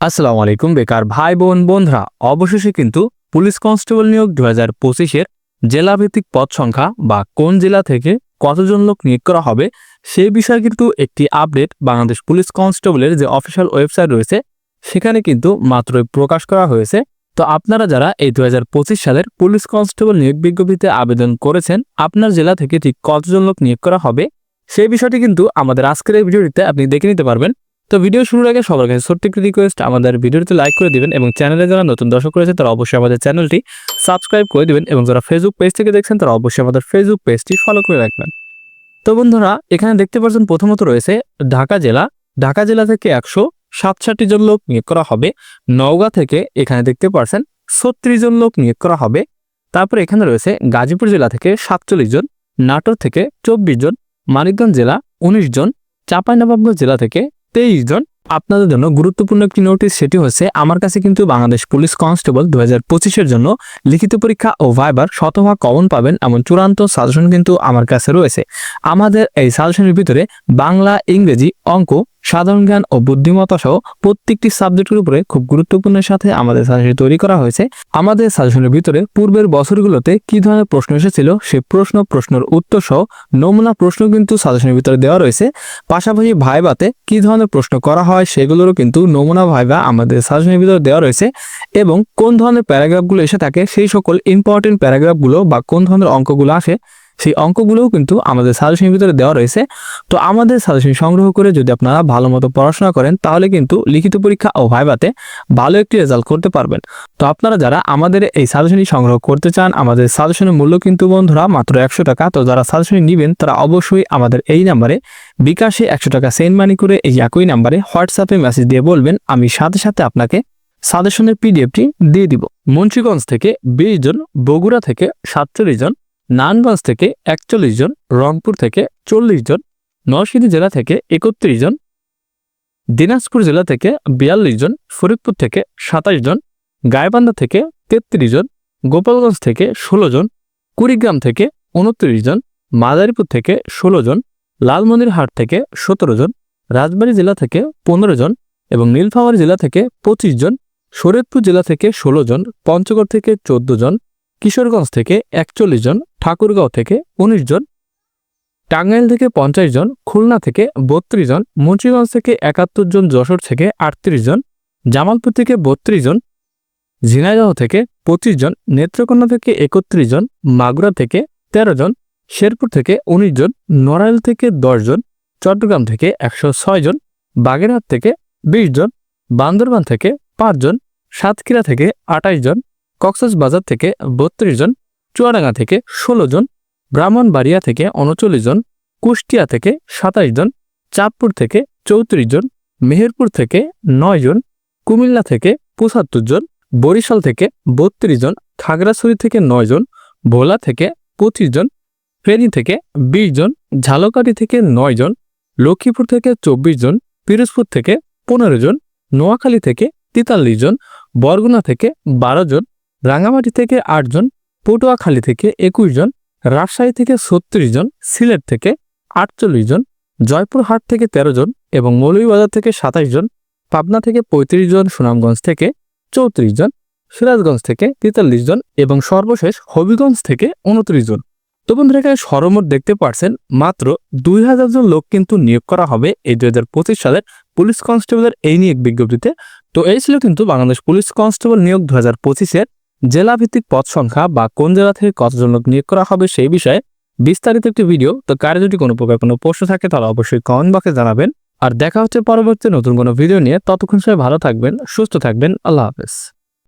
আসসালামু আলাইকুম বেকার ভাই বোন বন্ধুরা। অবশেষে কিন্তু পুলিশ কনস্টেবল নিয়োগ দু হাজার পঁচিশের জেলাভিত্তিক পদ সংখ্যা বা কোন জেলা থেকে কতজন লোক নিয়োগ করা হবে সেই বিষয়ে কিন্তু একটি আপডেট বাংলাদেশ পুলিশ কনস্টেবলের যে অফিসিয়াল ওয়েবসাইট রয়েছে, সেখানে কিন্তু মাত্রই প্রকাশ করা হয়েছে। তো আপনারা যারা এই দু হাজার পঁচিশ সালের পুলিশ কনস্টেবল নিয়োগ বিজ্ঞপ্তিতে আবেদন করেছেন, আপনার জেলা থেকে ঠিক কতজন লোক নিয়োগ করা হবে সেই বিষয়টি কিন্তু আমাদের আজকের এই ভিডিওটিতে আপনি দেখে নিতে পারবেন। তো ভিডিও শুরুর আগে সবার কাছে ছোট্ট একটি রিকোয়েস্ট আমাদের ভিডিওতে লাইক করে দিবেন এবং চ্যানেলে যারা নতুন দর্শক রয়েছে, তারা অবশ্যই আমাদের চ্যানেলটি সাবস্ক্রাইব করে দিবেন এবং যারা ফেসবুক পেজ থেকে দেখছেন, তারা অবশ্যই আমাদের ফেসবুক পেজটি ফলো করে রাখবেন। তো বন্ধুরা, এখানে দেখতে পাচ্ছেন প্রথমত রয়েছে ঢাকা জেলা। ঢাকা জেলা থেকে একশো সাতষট্টি জন লোক নিয়োগ করা হবে। নওগাঁ থেকে এখানে দেখতে পাচ্ছেন ছত্রিশ জন লোক নিয়োগ করা হবে। তারপরে এখানে রয়েছে গাজীপুর জেলা থেকে সাতচল্লিশ জন, নাটোর থেকে চব্বিশ জন, মানিকগঞ্জ জেলা উনিশ জন, চাঁপাইনবাবগঞ্জ জেলা থেকে তেইশ জন আপনাদের জন্য গুরুত্বপূর্ণ একটি নোটিশ সেটি হচ্ছে আমার কাছে কিন্তু বাংলাদেশ পুলিশ কনস্টেবল দু হাজার পঁচিশের জন্য লিখিত পরীক্ষা ও ভাইবার শতভাগ কমন পাবেন এমন চূড়ান্ত সাজেশন কিন্তু আমার কাছে রয়েছে। আমাদের এই সাজেশনের ভিতরে বাংলা, ইংরেজি অঙ্ক সাধারণ জ্ঞান ও বুদ্ধিমত্তা সহ প্রত্যেকটি সাবজেক্টের উপরে খুব গুরুত্বপূর্ণের সাথে আমাদের সাজেশন তৈরি করা হয়েছে। আমাদের সাজেশনের ভিতরে পূর্বের বছরগুলোতে কি ধরনের প্রশ্ন এসেছিল সে প্রশ্ন, প্রশ্নের উত্তর সহ নমুনা প্রশ্ন কিন্তু সাজেশনের ভিতরে দেওয়া রয়েছে। পাশাপাশি ভাইবাতে কি ধরনের প্রশ্ন করা হয় সেগুলোরও কিন্তু নমুনা ভাইবা আমাদের সাজেশনের ভিতরে দেওয়া রয়েছে এবং কোন ধরনের প্যারাগ্রাফগুলো এসে থাকে সেই সকল ইম্পর্টেন্ট প্যারাগ্রাফগুলো বা কোন ধরনের অঙ্কগুলো আসে সেই অঙ্কগুলোও কিন্তু আমাদের সাজেশনের ভিতরে দেওয়া রয়েছে। তো আমাদের সাজেশন সংগ্রহ করে যদি আপনারা ভালো মতো পড়াশোনা করেন, তাহলে কিন্তু লিখিত পরীক্ষা ও ভাইবাতে ভালো একটি রেজাল্ট করতে পারবেন। তো আপনারা যারা আমাদের এই সাজেশনই সংগ্রহ করতে চান, আমাদের সাজেশনের মূল্য কিন্তু বন্ধুরা মাত্র একশো টাকা। তো যারা সাজেশনই নেবেন, তারা অবশ্যই আমাদের এই নাম্বারে বিকাশে একশো টাকা সেন্ড মানি করে এই একই নাম্বারে হোয়াটসঅ্যাপে মেসেজ দিয়ে বলবেন, আমি সাথে সাথে আপনাকে সাজেশনের পিডিএফটি দিয়ে দিব। মুন্সীগঞ্জ থেকে বিশ জন, বগুড়া থেকে সাতচল্লিশ জন নারায়ণগঞ্জ থেকে একচল্লিশ জন, রংপুর থেকে চল্লিশ জন, নরসিংদী জেলা থেকে একত্রিশ জন, দিনাজপুর জেলা থেকে বিয়াল্লিশ জন, ফরিদপুর থেকে সাতাশ জন, গাইবান্ধা থেকে তেত্রিশ জন, গোপালগঞ্জ থেকে ষোলো জন, কুড়িগ্রাম থেকে উনত্রিশ জন, মাদারীপুর থেকে ষোলো জন, লালমনিরহাট থেকে সতেরো জন, রাজবাড়ী জেলা থেকে পনেরো জন এবং নীলফামারী জেলা থেকে পঁচিশ জন, শরীয়তপুর জেলা থেকে ষোলো জন, পঞ্চগড় থেকে চোদ্দ জন কিশোরগঞ্জ থেকে একচল্লিশ জন, ঠাকুরগাঁও থেকে উনিশ জন, টাঙ্গাইল থেকে পঞ্চাশ জন, খুলনা থেকে বত্রিশ জন, মুন্সিগঞ্জ থেকে একাত্তর জন, যশোর থেকে আটত্রিশ জন, জামালপুর থেকে বত্রিশ জন, ঝিনাইদহ থেকে পঁচিশ জন, নেত্রকোনা থেকে একত্রিশ জন, মাগুরা থেকে ১৩ জন, শেরপুর থেকে উনিশ জন, নড়াইল থেকে দশ জন, চট্টগ্রাম থেকে একশো ছয় জন, বাগেরহাট থেকে বিশ জন, বান্দরবান থেকে পাঁচজন সাতক্ষীরা থেকে আটাইশ জন কক্সবাজার থেকে বত্রিশ জন, চুয়াডাঙ্গা থেকে ষোলো জন, ব্রাহ্মণবাড়িয়া থেকে উনচল্লিশ জন, কুষ্টিয়া থেকে সাতাশ জন, চাঁদপুর থেকে চৌত্রিশ জন, মেহেরপুর থেকে নয় জন, কুমিল্লা থেকে পঁচাত্তর জন, বরিশাল থেকে বত্রিশ জন, খাগড়াছড়ি থেকে নয় জন, ভোলা থেকে পঁচিশ জন, ফেনী থেকে বিশ জন, ঝালকাঠি থেকে নয় জন, লক্ষ্মীপুর থেকে চব্বিশ জন, পিরোজপুর থেকে পনেরো জন, নোয়াখালী থেকে তেতাল্লিশ জন, বরগুনা থেকে বারো জন রাঙামাটি থেকে আটজন পটুয়াখালী থেকে একুশ জন, রাজশাহী থেকে ছত্রিশ জন, সিলেট থেকে আটচল্লিশ জন, জয়পুরহাট থেকে ১৩ জন এবং মৌলভীবাজার থেকে সাতাশ জন, পাবনা থেকে ৩৫ জন, সুনামগঞ্জ থেকে চৌত্রিশ জন, সিরাজগঞ্জ থেকে তেতাল্লিশ জন এবং সর্বশেষ হবিগঞ্জ থেকে উনত্রিশ জন। তো বন্ধুরা, এখানে সরমোট দেখতে পারছেন, মাত্র দুই হাজার জন লোক কিন্তু নিয়োগ করা হবে এই দু হাজার পঁচিশ সালের পুলিশ কনস্টেবলের এই নিয়োগ বিজ্ঞপ্তিতে। তো এই ছিল কিন্তু বাংলাদেশ পুলিশ কনস্টেবল নিয়োগ দু হাজার পঁচিশের জেলাভিত্তিক পদ সংখ্যা বা কোন জেলা থেকে কতজন লোক নিয়োগ করা হবে সেই বিষয়ে বিস্তারিত একটি ভিডিও। তো কারে যদি কোনো প্রকার কোনো প্রশ্ন থাকে, তাহলে অবশ্যই কমেন্ট বক্সে জানাবেন। আর দেখা হচ্ছে পরবর্তী নতুন কোনো ভিডিও নিয়ে। ততক্ষণ সবাই ভালো থাকবেন, সুস্থ থাকবেন। আল্লাহ হাফেজ।